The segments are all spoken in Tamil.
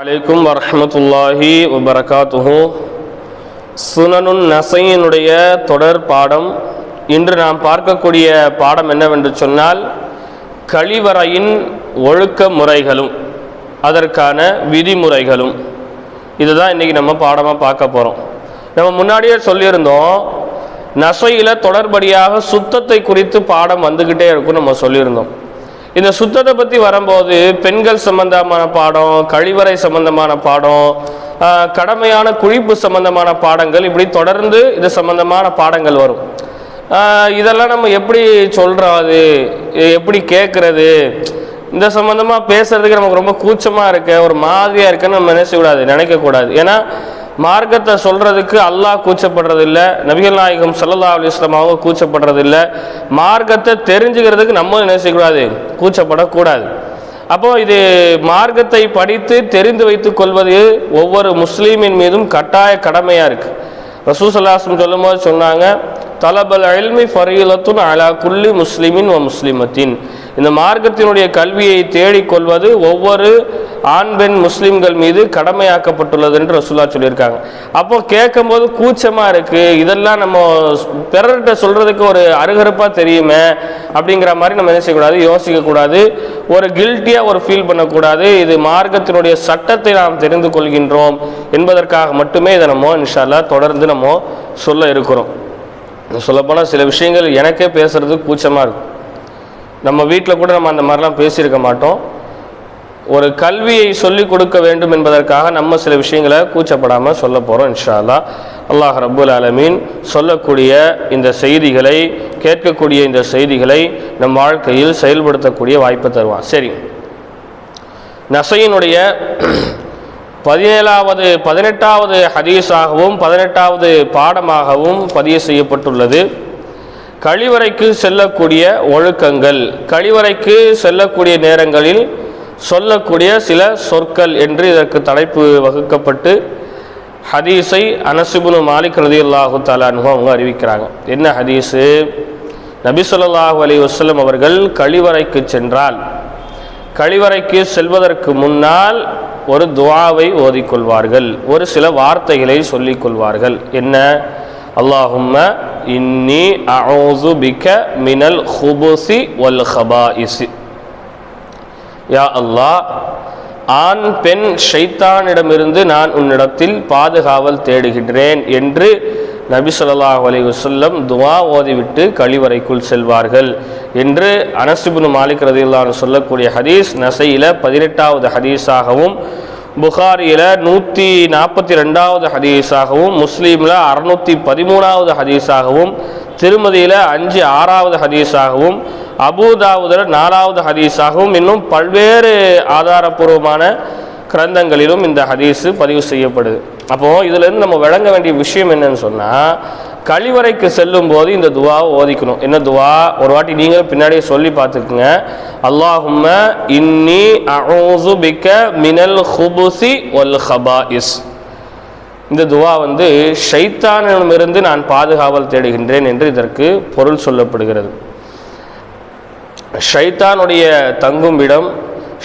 அலைக்கும் வரமத்துல்லாஹி வபரகாத்துஹு. சுனனுன் நசையினுடைய தொடர் பாடம். இன்று நாம் பார்க்கக்கூடிய பாடம் என்னவென்று சொன்னால் கழிவறையின் ஒழுக்க முறைகளும் அதற்கான விதிமுறைகளும். இதுதான் இன்றைக்கி நம்ம பாடமாக பார்க்க போகிறோம் நம்ம முன்னாடியே சொல்லியிருந்தோம் நசையில் தொடர்படியாக சுத்தத்தை குறித்து பாடம் வந்துக்கிட்டே இருக்கும் நம்ம சொல்லியிருந்தோம். இந்த சுத்தத்தை பற்றி வரும்போது பெண்கள் சம்பந்தமான பாடம் கழிவறை சம்பந்தமான பாடம் கடமையான குழிப்பு சம்பந்தமான பாடங்கள் இப்படி தொடர்ந்து இது சம்பந்தமான பாடங்கள் வரும். இதெல்லாம் நம்ம எப்படி சொல்கிறோம் அது? எப்படி கேட்குறது இந்த சம்மந்தமாக பேசுறதுக்கு நமக்கு ரொம்ப கூச்சமாக இருக்க ஒரு மாதிரியாக இருக்குன்னு நம்ம நினைச்சக்கூடாது நினைக்கக்கூடாது. ஏன்னா மார்க்கத்தை சொல்றதுக்கு அல்லாஹ் கூச்சப்படுறது இல்ல நபிகள் நாயகம் ஸல்லல்லாஹு அலி வஸல்லம் அவங்க கூச்சப்படுறது மார்க்கத்தை தெரிஞ்சுக்கிறதுக்கு நம்ம நினைச்சக்கூடாது கூச்சப்படக்கூடாது. அப்போ இது மார்க்கத்தை படித்து தெரிந்து வைத்துக் கொள்வது ஒவ்வொரு முஸ்லீமின் மீதும் கட்டாய கடமையா இருக்கு. ரசூசல்லாஸ்லம் சொல்லும்போது சொன்னாங்க தலபல் அல்மி ஃபரீலத்துன் அலா குல்லி முஸ்லிமின் வ முஸ்லிமத்தின். இந்த மார்க்கத்தினுடைய கல்வியை தேடிக்கொள்வது ஒவ்வொரு ஆண் பெண் முஸ்லிம்கள் மீது கடமையாக்கப்பட்டுள்ளது என்று ரசூல்லா சொல்லியிருக்காங்க. அப்போ கேட்கும்போது கூச்சமாக இருக்குது இதெல்லாம் நம்ம பிறர்கிட்ட சொல்கிறதுக்கு ஒரு அருகருப்பாக தெரியுமே அப்படிங்கிற மாதிரி நம்ம என்ன செய்யக்கூடாது? யோசிக்கக்கூடாது ஒரு கில்ட்டியாக ஒரு ஃபீல் பண்ணக்கூடாது. இது மார்க்கத்தினுடைய சட்டத்தை நாம் தெரிந்து கொள்கின்றோம் என்பதற்காக மட்டுமே இதை நம்ம இன்ஷால்லா தொடர்ந்து நம்ம சொல்ல இருக்கிறோம். சொல்லப்போனால் சில விஷயங்கள் எனக்கே பேசுறது கூச்சமாக இருக்கும் நம்ம வீட்டில் கூட நம்ம அந்த மாதிரிலாம் பேசியிருக்க மாட்டோம். ஒரு கல்வியை சொல்லிக் கொடுக்க வேண்டும் என்பதற்காக நம்ம சில விஷயங்களை கூச்சப்படாமல் சொல்ல போகிறோம் இன்ஷால்லா அல்லாஹ் ரபுல் அலமீன் ஆலமீன் சொல்லக்கூடிய இந்த செய்திகளை கேட்கக்கூடிய இந்த செய்திகளை நம் வாழ்க்கையில் செயல்படுத்தக்கூடிய வாய்ப்பை தருவான். சரி. நசையினுடைய பதினேழாவது பதினெட்டாவது ஹதீஸாகவும் பதினெட்டாவது பாடமாகவும் பதிவு செய்யப்பட்டுள்ளது. கழிவறைக்கு செல்லக்கூடிய ஒழுக்கங்கள். கழிவறைக்கு செல்லக்கூடிய நேரங்களில் சொல்லக்கூடிய சில சொற்கள் என்று இதற்கு தலைப்பு வகுக்கப்பட்டு ஹதீஸை அனசுபுனு மாலிக் ரதியுல்லாஹு தாலானு அவங்க அறிவிக்கிறாங்க. என்ன ஹதீஸு? நபி சொல்லாஹு அலி வஸல்லம் அவர்கள் கழிவறைக்கு சென்றால் கழிவறைக்கு செல்வதற்கு முன்னால் ஒரு துவாவை ஓதிக்கொள்வார்கள். ஒரு சில வார்த்தைகளை சொல்லிக்கொள்வார்கள். என்ன? அல்லாஹும்ம இன்னி அஊது பிக மினல் ஹுபுசி வல் ஹபாயிசி யா அல்லாஹ் ஆண் பெண் ஷைத்தானிடமிருந்து நான் உன்னிடத்தில் பாதுகாவல் தேடுகின்றேன் என்று நபி சொல்லாஹ் அலி வசல்லம் துவா ஓதிவிட்டு கழிவறைக்குள் செல்வார்கள் என்று அனசிபுன் மாலிக் ரதில்லான்னு சொல்லக்கூடிய ஹதீஸ் நசையில பதினெட்டாவது ஹதீஸாகவும் புகாரியில் நூற்றி நாற்பத்தி ரெண்டாவது ஹதீஸாகவும் முஸ்லீமில் அறுநூற்றி பதிமூணாவது ஹதீஸாகவும் திருமதியில் அஞ்சு ஆறாவது ஹதீஸாகவும் அபுதாவுதில் நாலாவது ஹதீஸாகவும் இன்னும் பல்வேறு ஆதாரபூர்வமான கிரந்தங்களிலும் இந்த ஹதீஸு பதிவு செய்யப்படுது. அப்போது இதிலிருந்து நம்ம விளங்க வேண்டிய விஷயம் என்னன்னு சொன்னால் கழிவறைக்கு செல்லும் போது இந்த துவாவை ஓதிக்கணும். என்ன துவா? ஒரு வாட்டி நீங்கள் பின்னாடியே சொல்லி பார்த்துக்குங்க. அல்லாஹும்ம இன்னி அஊது பிக்க மினல் ஹுபுசி ஹபா இஸ் இந்த துவா வந்து ஷைத்தானிடமிருந்து நான் பாதுகாவல் தேடுகின்றேன் என்று இதற்கு பொருள் சொல்லப்படுகிறது. ஷைத்தானுடைய தங்கும் இடம்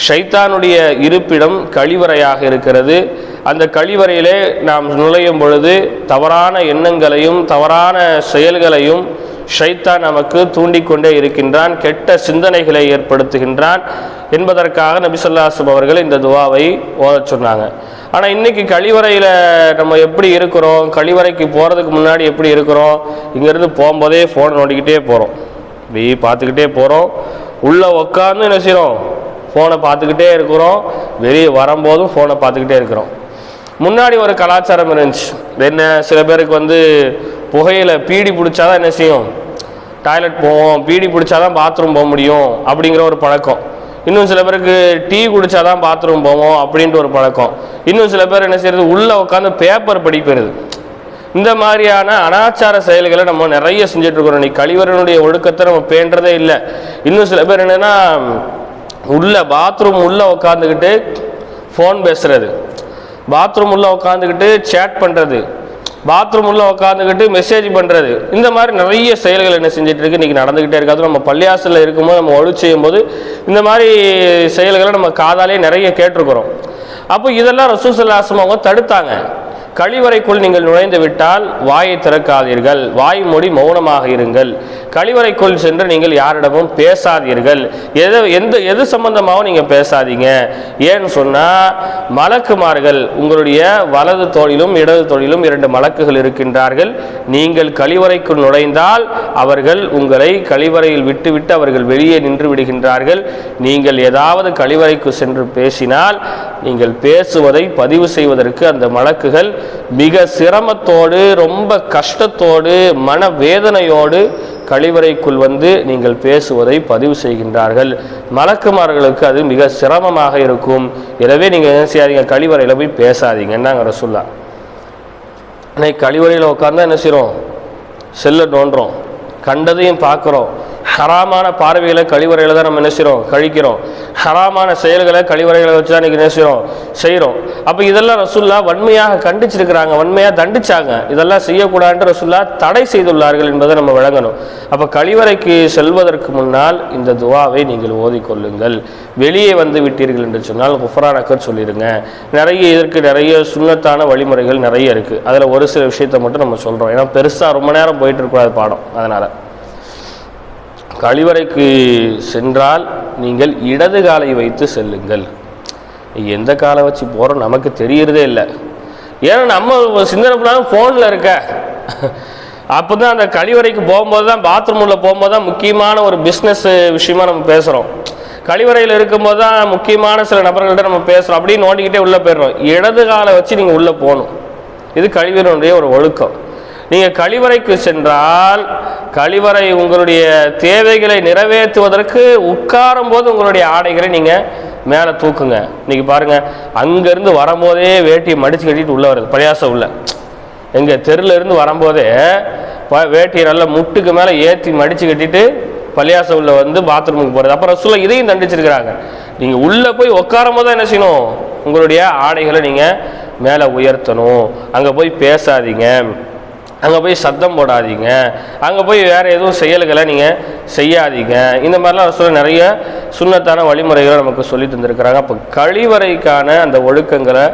ஷைத்தானுடைய இருப்பிடம் கழிவறையாக இருக்கிறது. அந்த கழிவறையிலே நாம் நுழையும் பொழுது தவறான எண்ணங்களையும் தவறான செயல்களையும் ஷைத்தான் நமக்கு தூண்டிக்கொண்டே இருக்கின்றான் கெட்ட சிந்தனைகளை ஏற்படுத்துகின்றான் என்பதற்காக நபிசல்லாசம் அவர்கள் இந்த துவாவை ஓதச் சொன்னாங்க. ஆனால் இன்னைக்கு கழிவறையில் நம்ம எப்படி இருக்கிறோம் கழிவறைக்கு போகிறதுக்கு முன்னாடி எப்படி இருக்கிறோம் இங்கேருந்து போகும்போதே ஃபோன் நோண்டிக்கிட்டே போகிறோம் இப்படி பார்த்துக்கிட்டே போகிறோம் உள்ளே உக்காந்து என்ன செய்கிறோம் ஃபோனை பார்த்துக்கிட்டே இருக்கிறோம். வெளியே வரும்போதும் ஃபோனை பார்த்துக்கிட்டே இருக்கிறோம். முன்னாடி ஒரு கலாச்சாரம் இருந்துச்சு. என்ன சில பேருக்கு வந்து புகையில் பீடி பிடிச்சாதான் என்ன செய்யும்? டாய்லெட் போவோம் பீடி பிடிச்சாதான் பாத்ரூம் போக முடியும் அப்படிங்கிற ஒரு பழக்கம். இன்னும் சில பேருக்கு டீ குடிச்சாதான் பாத்ரூம் போவோம் அப்படின்ட்டு ஒரு பழக்கம். இன்னும் சில பேர் என்ன செய்யறது உள்ளே உட்காந்து பேப்பர் படிக்கிறது. இந்த மாதிரியான அனாச்சார செயல்களை நம்ம நிறைய செஞ்சுட்டு இருக்கிறோம். நீ கழிவரனுடைய ஒழுக்கத்தை நம்ம பேண்டதே இல்லை. இன்னும் சில பேர் என்னன்னா உள்ள பாத்ரூம் உள்ள உட்காந்துக்கிட்டு ஃபோன் பேசுறது. பாத்ரூம் உள்ள உட்காந்துக்கிட்டு சேட் பண்ணுறது பாத்ரூம் உள்ள உட்காந்துக்கிட்டு மெசேஜ் பண்ணுறது இந்த மாதிரி நிறைய செயல்கள் என்ன செஞ்சுட்டு இருக்கு இன்னைக்கு நடந்துக்கிட்டே இருக்காது நம்ம பள்ளியாசலில் இருக்கும்போது நம்ம ஒழு செய்யும் போது இந்த மாதிரி செயல்களை நம்ம காதாலே நிறைய கேட்டிருக்கிறோம். அப்போ இதெல்லாம் ரசூசல்லாசம் அவங்க தடுத்தாங்க. கழிவறைக்குள் நீங்கள் நுழைந்து விட்டால் வாயை திறக்காதீர்கள். வாய் மூடி மௌனமாக இருங்கள். கழிவறைக்குள் சென்று நீங்கள் யாரிடமும் பேசாதீர்கள். எது எந்த எது சம்பந்தமாகவும் நீங்கள் பேசாதீங்க. ஏன்னு சொன்னால் மலக்குமார்கள் உங்களுடைய வலது தோளிலும் இடது தோளிலும் இரண்டு மலக்குகள் இருக்கின்றார்கள். நீங்கள் கழிவறைக்குள் நுழைந்தால் அவர்கள் உங்களை கழிவறையில் விட்டுவிட்டு அவர்கள் வெளியே நின்று விடுகின்றார்கள். நீங்கள் ஏதாவது கழிவறைக்கு சென்று பேசினால் நீங்கள் பேசுவதை பதிவு செய்வதற்கு அந்த மலக்குகள் மிக சிரமத்தோடு ரொம்ப கஷ்டத்தோடு மனவேதனையோடு கழிவறைக்குள் வந்து நீங்கள் பேசுவதை பதிவு செய்கின்றார்கள். மலக்குமார்களுக்கு அது மிக சிரமமாக இருக்கும். எனவே நீங்கள் என்ன செய்யாதீங்க கழிவறையில் போய் பேசாதீங்கன்னாங்க ரசுல்லா. இன்னைக்கு கழிவறையில் உட்காந்தா என்ன செய்கிறோம் செல்ல நோண்டுறோம். கண்டதையும் பார்க்குறோம். ஹராமான பார்வைகளை கழிவறையில் தான் நம்ம நினைச்சிரோம் கழிக்கிறோம். ஹராமான செயல்களை கழிவறைகளை வச்சு தான் இன்றைக்கி நினைச்சிரோம் செய்கிறோம் அப்போ இதெல்லாம் ரசுல்லா வன்மையாக கண்டிச்சிருக்கிறாங்க வன்மையாக தண்டிச்சாங்க. இதெல்லாம் செய்யக்கூடாதுன்னு ரசுல்லா தடை செய்துள்ளார்கள் என்பதை நம்ம விளங்கணும். அப்போ கழிவறைக்கு செல்வதற்கு முன்னால் இந்த துவாவை நீங்கள் ஓதிக்கொள்ளுங்கள். வெளியே வந்து விட்டீர்கள் என்று சொன்னால் குஃபரானக்கர் சொல்லிடுங்க. நிறைய இதற்கு நிறைய சுண்ணத்தான வழிமுறைகள் நிறைய இருக்குது அதில் ஒரு சில விஷயத்தை மட்டும் நம்ம சொல்கிறோம் ஏன்னா பெருசாக ரொம்ப நேரம் போயிட்டு இருக்கக்கூடாது பாடம் அதனால். கழிவறைக்கு சென்றால் நீங்கள் இடது காலை வைத்து செல்லுங்கள். எந்த காலை வச்சு போகிறோம் நமக்கு தெரியறதே இல்லை. ஏன்னா நம்ம சிந்தனை பண்ணாலும் ஃபோனில் இருக்க. அப்போ தான் அந்த கழிவறைக்கு போகும்போது தான் பாத்ரூம் உள்ள போகும்போது தான் முக்கியமான ஒரு பிஸ்னஸ் விஷயமா நம்ம பேசுகிறோம் கழிவறையில் இருக்கும்போது தான் முக்கியமான சில நபர்கள்ட்ட நம்ம பேசுகிறோம் அப்படியே நோண்டிக்கிட்டே உள்ளே போயிடுறோம். இடது காலை வச்சு நீங்கள் உள்ளே போகணும். இது கழிவறையினுடைய ஒரு ஒழுக்கம். நீங்கள் கழிவறைக்கு சென்றால் கழிவறை உங்களுடைய தேவைகளை நிறைவேற்றுவதற்கு உட்காரும் போது உங்களுடைய ஆடைகளை நீங்கள் மேலே தூக்குங்க. இன்னைக்கு பாருங்க அங்கேருந்து வரும்போதே வேட்டியை மடித்து கட்டிட்டு உள்ளே வருது. பிரயாசம் உள்ள எங்கள் தெருலேருந்து வரும்போதே வேட்டியை நல்லா முட்டுக்கு மேலே ஏற்றி மடித்து கட்டிட்டு பள்ளியாச உள்ள வந்து பாத்ரூமுக்கு போகிறது அப்புறம் சொல்ல இதையும் தண்டிச்சிருக்கிறாங்க. நீங்கள் உள்ளே போய் உட்காரும் போது தான் என்ன செய்யணும்? உங்களுடைய ஆடைகளை நீங்கள் மேலே உயர்த்தணும். அங்கே போய் பேசாதீங்க. அங்கே போய் சத்தம் போடாதீங்க. அங்கே போய் வேறு எதுவும் செயல்களை நீங்கள் செய்யாதீங்க. இந்த மாதிரிலாம் சொல்ல நிறைய சுண்ணத்தான வழிமுறைகளை நமக்கு சொல்லி தந்திருக்கிறாங்க. அப்போ கழிவறைக்கான அந்த ஒழுக்கங்களை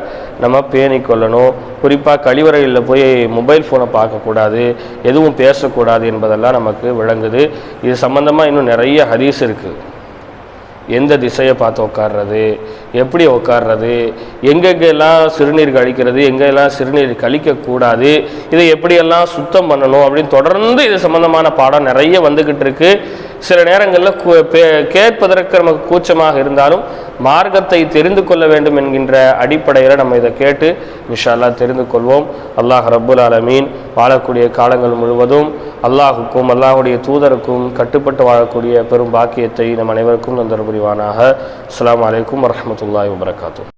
நம்ம பேணிக்கொள்ளணும் குறிப்பாக கழிவறையில் போய் மொபைல் ஃபோனை பார்க்கக்கூடாது எதுவும் பேசக்கூடாது என்பதெல்லாம் நமக்கு விளங்குது. இது சம்மந்தமாக இன்னும் நிறைய ஹதீஸ் இருக்குது எந்த திசையை பார்த்து உட்கார்றது எப்படி உட்கார்றது எங்கெங்கெல்லாம் சிறுநீர் கழிக்கிறது எங்கெல்லாம் சிறுநீர் கழிக்கக்கூடாது இதை எப்படியெல்லாம் சுத்தம் பண்ணணும் அப்படின்னு தொடர்ந்து இது சம்மந்தமான பாடம் நிறைய வந்துக்கிட்டு இருக்குது சில நேரங்களில் பே- கேட்பதற்கு நமக்கு கூச்சமாக இருந்தாலும் மார்க்கத்தை தெரிந்து கொள்ள வேண்டும் என்கின்ற அடிப்படையில் நம்ம இதை கேட்டு இன்ஷா தெரிந்து கொள்வோம். அல்லாஹ் ரப்புல் ஆலமீன் வாழக்கூடிய காலங்கள் முழுவதும் அல்லாஹுக்கும் அல்லாஹுடைய தூதருக்கும் கட்டுப்பட்டு வாழக்கூடிய பெரும் பாக்கியத்தை நம் அனைவருக்கும் தந்தர் புரிவானாக அஸ்லாம் அலைக்கும் வரமத்துல்லாய் வபரகாத்துஹ்.